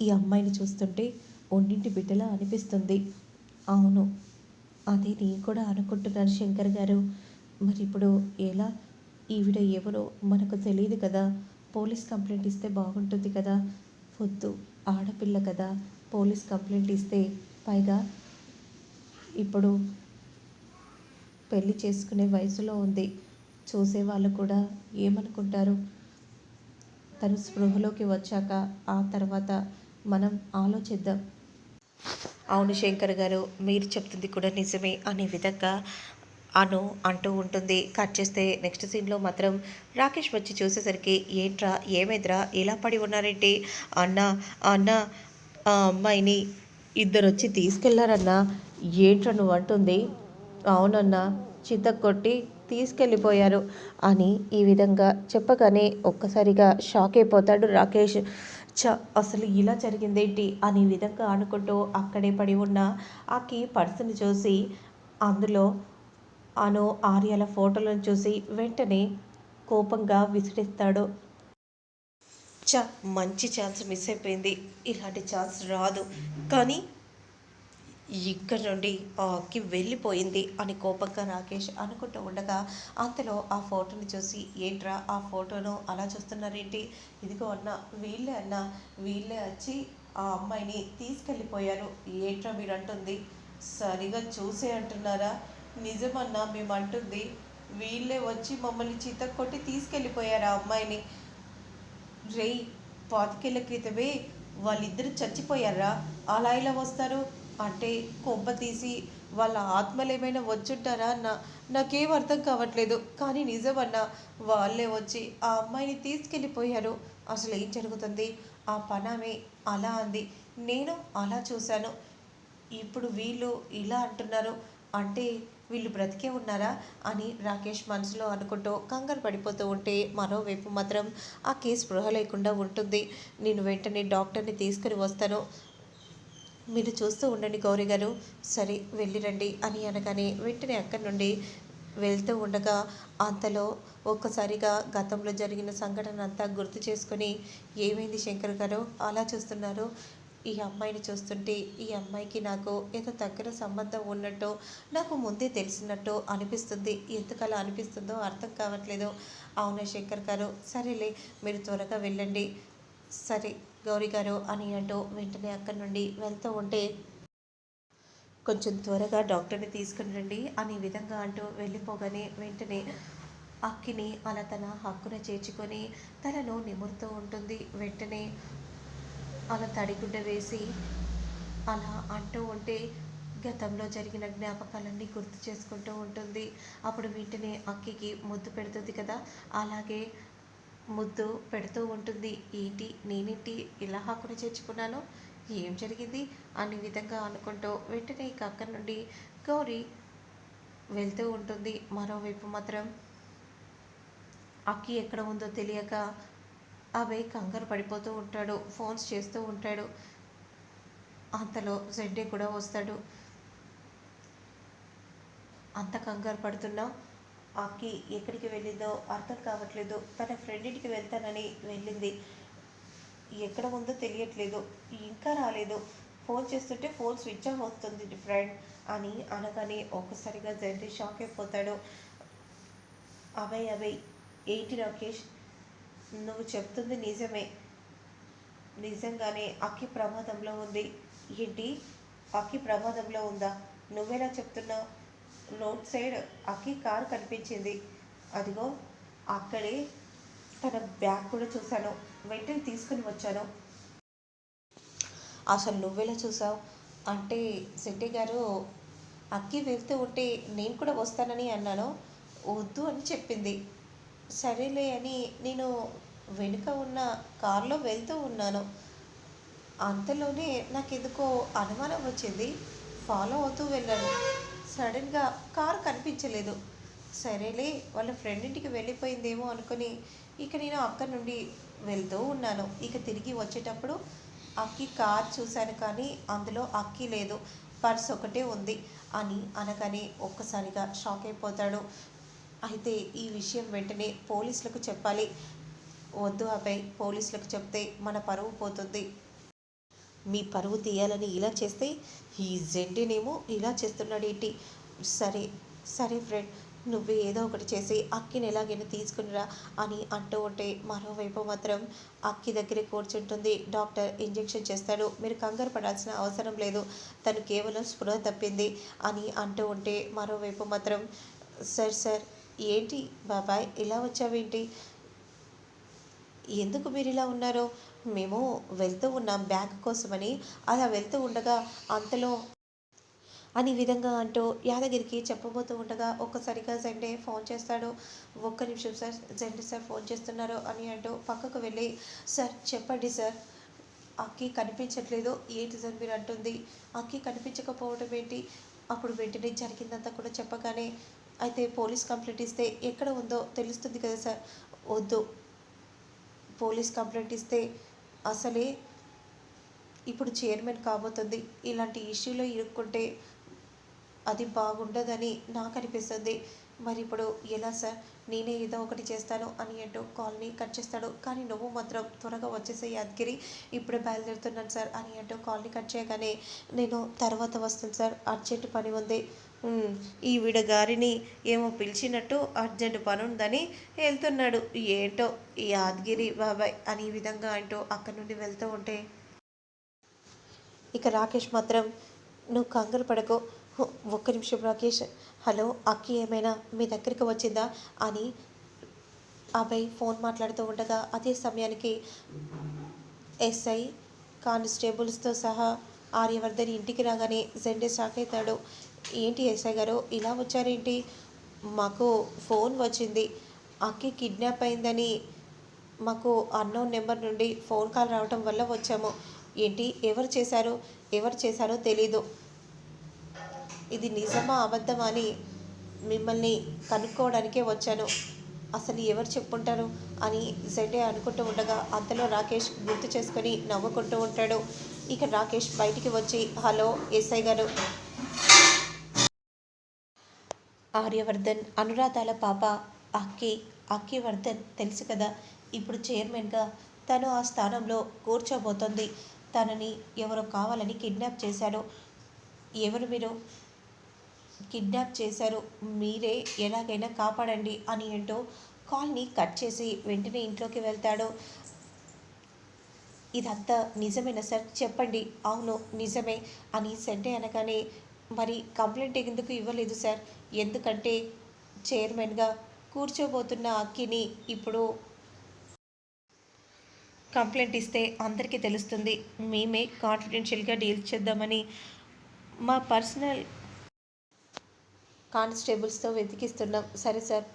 ఈ అమ్మాయిని చూస్తుంటే ఒండింటి బిడ్డలా అనిపిస్తుంది. అవును అది నేను కూడా అనుకుంటున్నాను శంకర్ గారు. మరి ఇప్పుడు ఎలా? ఈవిడ ఎవరో మనకు తెలియదు కదా. పోలీస్ కంప్లైంట్ ఇస్తే బాగుంటుంది కదా. వద్దు ఆడపిల్ల కదా. పోలీస్ కంప్లైంట్ ఇస్తే పైగా ఇప్పుడు పెళ్ళి చేసుకునే వయసులో ఉంది. చూసే వాళ్ళు కూడా ఏమనుకుంటారు? తను స్పృహలోకి వచ్చాక ఆ తర్వాత మనం ఆలోచిద్దాం. అవును శంకర్ గారు మీరు చెప్తుంది కూడా నిజమే. అనే విధంగా అను అంటూ ఉంటుంది. కట్ చేస్తే నెక్స్ట్ సీన్లో మాత్రం రాకేష్ వచ్చి చూసేసరికి ఏంట్రా ఏమైద్రా? ఇలా పడి ఉన్నారేంటి? అన్న అన్న ఆ అమ్మాయిని ఇద్దరు వచ్చి తీసుకెళ్ళారన్నా ఏంట్రా నువ్వు అంటుంది. అవునన్నా చిత్త కొట్టి తీసుకెళ్ళిపోయారు అని ఈ విధంగా చెప్పగానే ఒక్కసారిగా షాక్ అయిపోతాడు రాకేష్. చ అసలు ఇలా జరిగిందేంటి అని విధంగా అనుకుంటూ అక్కడే పడి ఉన్న ఆ కీ పర్సుని చూసి అందులో అను ఆర్యల ఫోటోలను చూసి వెంటనే కోపంగా విసిరిస్తాడు. చ మంచి ఛాన్స్ మిస్ అయిపోయింది. ఇలాంటి ఛాన్స్ రాదు. కానీ ఇక్కడ నుండి ఆ అక్కి వెళ్ళిపోయింది అని కోపంగా రాకేష్ అనుకుంటూ ఉండగా అంతలో ఆ ఫోటోని చూసి ఏంట్రా ఆ ఫోటోను అలా చూస్తున్నారేంటి? ఇదిగో అన్న వీళ్ళే అన్న వీళ్ళే వచ్చి ఆ అమ్మాయిని తీసుకెళ్ళిపోయారు. ఏంట్రా మీరు అంటుంది సరిగా చూసే అంటున్నారా? నిజమన్నా మేము అంటుంది వీళ్ళే వచ్చి మమ్మల్ని చిత కొట్టి తీసుకెళ్ళిపోయారు ఆ అమ్మాయిని. రేయ్ పాతికేళ్ళ క్రితమే వాళ్ళిద్దరు చచ్చిపోయారా? అలా ఇలా వస్తారు? అంటే కొబ్బ తీసి వాళ్ళ ఆత్మలు ఏమైనా వచ్చుంటారా అన్న నాకేం అర్థం కావట్లేదు. కానీ నిజమన్నా వాళ్ళే వచ్చి ఆ అమ్మాయిని తీసుకెళ్ళిపోయారు. అసలు ఏం జరుగుతుంది? ఆ పనామే అలా అంది. నేను అలా చూశాను. ఇప్పుడు వీళ్ళు ఇలా అంటున్నారు. అంటే వీళ్ళు బ్రతికే ఉన్నారా అని రాకేష్ మనసులో అనుకుంటూ కంగారు పడిపోతూ ఉంటే మరోవైపు మాత్రం ఆ కేసు స్పృహ లేకుండా ఉంటుంది. నేను వెంటనే డాక్టర్ని తీసుకుని వస్తాను. మీరు చూస్తూ ఉండండి గౌరీ గారు. సరే వెళ్ళిరండి అని అనగానే వెంటనే అక్కడి నుండి వెళ్తూ ఉండగా అంతలో ఒక్కసారిగా గతంలో జరిగిన సంఘటన అంతా గుర్తు చేసుకొని ఏమైంది శంకర్ గారు? అలా చూస్తున్నారు. ఈ అమ్మాయిని చూస్తుంటే ఈ అమ్మాయికి నాకు ఏదో దగ్గర సంబంధం ఉన్నట్టు నాకు ముందే తెలిసినట్టు అనిపిస్తుంది. ఎందుకలా అనిపిస్తుందో అర్థం కావట్లేదు. అవునా శంకర్ గారు? సరేలే మీరు త్వరగా వెళ్ళండి. సరే గౌరీ గారు అని అంటూ వెంటనే అక్కడి నుండి వెళ్తూ ఉంటే కొంచెం త్వరగా డాక్టర్ని తీసుకుని రండి అనే విధంగా అంటూ వెళ్ళిపోగానే వెంటనే అక్కిని అలా తన హక్కున చేర్చుకొని తనను నిమురుతూ ఉంటుంది. వెంటనే అలా తడిగుడ్డ వేసి అలా అంటూ ఉంటే గతంలో జరిగిన జ్ఞాపకాలన్నీ గుర్తు చేసుకుంటూ ఉంటుంది. అప్పుడు వెంటనే అక్కికి ముద్దు పెడుతుంది కదా? అలాగే ముద్దు పెడుతూ ఉంటుంది. ఏంటి? నేనేంటి ఇలా హక్కున చేర్చుకున్నాను? ఏం జరిగింది? అనే విధంగా అనుకుంటూ వెంటనే ఇక అక్కడి నుండి గౌరీ వెళ్తూ ఉంటుంది. మరోవైపు మాత్రం అక్కి ఎక్కడ ఉందో తెలియక అభయ్ కంగారు పడిపోతూ ఉంటాడు. ఫోన్స్ చేస్తూ ఉంటాడు. అంతలో జెడ్డే కూడా వస్తాడు. అంత కంగారు పడుతున్నా అక్కి ఎక్కడికి వెళ్ళిందో అర్థం కావట్లేదు. తన ఫ్రెండ్ ఇంటికి వెళ్తానని వెళ్ళింది. ఎక్కడ ఉందో తెలియట్లేదు. ఇంకా రాలేదు. ఫోన్ చేస్తుంటే ఫోన్ స్విచ్ ఆఫ్ వస్తుంది ఫ్రెండ్ అని అనగానే ఒక్కసారిగా జెడ్డే షాక్ అయిపోతాడు. అభయ్ అభయ్ ఏంటి రాకేష్? నువ్వు చెప్తుంది నిజమే. నిజంగానే అక్కి ప్రమాదంలో ఉంది. ఏంటి? అక్కి ప్రమాదంలో ఉందా? నువ్వెలా చెప్తున్నావు? రోడ్ సైడ్ అక్కి కారు కనిపించింది. అదిగో అక్కడే తన బ్యాగ్ కూడా చూశాను. వెంటనే తీసుకుని వచ్చాను. అసలు నువ్వెలా చూసావు అంటే శెట్టి గారు అక్కి వెళ్తూ ఉంటే నేను కూడా వస్తానని అన్నాను. వద్దు అని చెప్పింది. సరేలే అని నేను వెనుక ఉన్న కారులో వెళ్తూ ఉన్నాను. అంతలోనే నాకు ఎందుకో అనుమానం వచ్చింది. ఫాలో అవుతూ వెళ్ళాను. సడన్గా కారు కనిపించలేదు. సరేలే వాళ్ళ ఫ్రెండ్ ఇంటికి వెళ్ళిపోయిందేమో అనుకుని ఇక నేను అక్కడి నుండి వెళ్తూ ఉన్నాను. ఇక తిరిగి వచ్చేటప్పుడు అక్కి కార్ చూశాను కానీ అందులో అక్కి లేదు. పర్స్ ఒకటే ఉంది అని అనగానే ఒక్కసారిగా షాక్ అయిపోతాడు. అయితే ఈ విషయం వెంటనే పోలీసులకు చెప్పాలి. వద్దు అబ్బాయి పోలీసులకు చెప్తే మన పరువు పోతుంది. మీ పరువు తీయాలని ఇలా చేస్తే ఈ జెంటినేమో ఇలా చేస్తున్నాడు ఏంటి సరే సరే ఫ్రెండ్ నువ్వు ఏదో ఒకటి చేసి అక్కిని ఎలాగైనా తీసుకునిరా అని అంటూ ఉంటే మరోవైపు మాత్రం అక్కి దగ్గరే కూర్చుంటుంది. డాక్టర్ ఇంజెక్షన్ చేస్తాడు. మీరు కంగారు పడాల్సిన అవసరం లేదు. తను కేవలం స్పృహ తప్పింది అని అంటూ ఉంటే మరోవైపు మాత్రం సార్ సార్ ఏంటి బాబాయ్ ఇలా వచ్చావేంటి? ఎందుకు మీరు ఇలా ఉన్నారు? మేము వెళ్తూ ఉన్నాం బ్యాగ్ కోసమని. అలా వెళ్తూ ఉండగా అంతలో అని విధంగా అంటూ యాదగిరికి చెప్పబోతూ ఉండగా ఒక్కసారిగా జెండే ఫోన్ చేస్తాడు. ఒక్క నిమిషం సార్ జెండే సార్ ఫోన్ చేస్తున్నారు అని అంటూ పక్కకు వెళ్ళి సార్ చెప్పండి సార్ అక్కి కనిపించట్లేదు ఏంటి సార్ మీరు అంటుంది. అక్కి కనిపించకపోవడం ఏంటి? అప్పుడు వెంటనే జరిగిందంతా కూడా చెప్పగానే అయితే పోలీస్ కంప్లైంట్ ఇస్తే ఎక్కడ ఉందో తెలుస్తుంది కదా సార్. వద్దు. పోలీస్ కంప్లైంట్ ఇస్తే అసలే ఇప్పుడు చైర్మన్ కాబోతుంది. ఇలాంటి ఇష్యూలో ఇరుక్కుంటే అది బాగుండదని నాకు అనిపిస్తుంది మరి ఇప్పుడు ఎలా సార్? నేనే ఏదో ఒకటి చేస్తాను అని అంటూ కాల్ని కట్ చేస్తాడు. కానీ నువ్వు మాత్రం త్వరగా వచ్చేసే యాదగిరి. ఇప్పుడే బయలుదేరుతున్నాను సార్ అని అంటూ కాల్ని కట్ చేయగానే నేను తర్వాత వస్తాను సార్. అర్జెంట్ పని ఉంది. ఈవిడ గారిని ఏమో పిలిచినట్టు అర్జెంట్ పని ఉందని వెళ్తున్నాడు ఏంటో ఈ యాదగిరి బాబాయ్ అని ఈ విధంగా అంటూ అక్కడి నుండి వెళ్తూ ఉంటే. ఇక రాకేష్ మాత్రం నువ్వు కంగారు పడకు. ఒక్క నిమిషం రాకేష్. హలో అక్కి ఏమైనా మీ దగ్గరికి వచ్చిందా? అని అబ్బాయి ఫోన్ మాట్లాడుతూ ఉండగా అదే సమయానికి ఎస్ఐ కానిస్టేబుల్స్తో సహా ఆర్యవర్ధన్ ఇంటికి రాగానే జెండే షాక్ అవుతాడు ఏంటి ఎస్ఐ గారు? ఇలా వచ్చారేంటి? మాకు ఫోన్ వచ్చింది. అక్కి కిడ్నాప్ అయిందని మాకు అన్నోన్ నెంబర్ నుండి ఫోన్ కాల్ రావటం వల్ల వచ్చాము. ఏంటి? ఎవరు చేశారు? ఎవరు చేశారో తెలీదు. ఇది నిజమా అబద్ధమా అని మిమ్మల్ని కనుక్కోవడానికే వచ్చాను. అసలు ఎవరు చెప్పుంటారు అని జెండే అనుకుంటూ ఉండగా అంతలో రాకేష్ గుర్తు చేసుకొని నవ్వుకుంటూ ఉంటాడు. ఇక రాకేష్ బయటికి వచ్చి హలో ఎస్ఐ గారు. ఆర్యవర్ధన్ అనురాధాల పాప అక్కి అక్కివర్ధన్ తెలుసు కదా. ఇప్పుడు చైర్మన్గా తను ఆ స్థానంలో కూర్చోబోతోంది. తనని ఎవరో కావాలని కిడ్నాప్ చేశారు ఎవరు మీరు? కిడ్నాప్ చేశారు. మీరే ఎలాగైనా కాపాడండి అని అంటూ కాల్ని కట్ చేసి వెంటనే ఇంట్లోకి వెళ్తాడు. ఇదంతా నిజమేనా సార్? చెప్పండి. అవును నిజమే అని సెంటే అనగానే మరి కంప్లైంట్ ఎందుకు ఇవ్వలేదు సార్? ఎందుకంటే చైర్మన్గా కూర్చోబోతున్న అక్కిని ఇప్పుడు కంప్లైంట్ ఇస్తే అందరికీ తెలుస్తుంది. మేమే కాన్ఫిడెన్షియల్గా డీల్ చేద్దామని మా పర్సనల్ కానిస్టేబుల్స్తో వెతికిస్తున్నాం. సరే సార్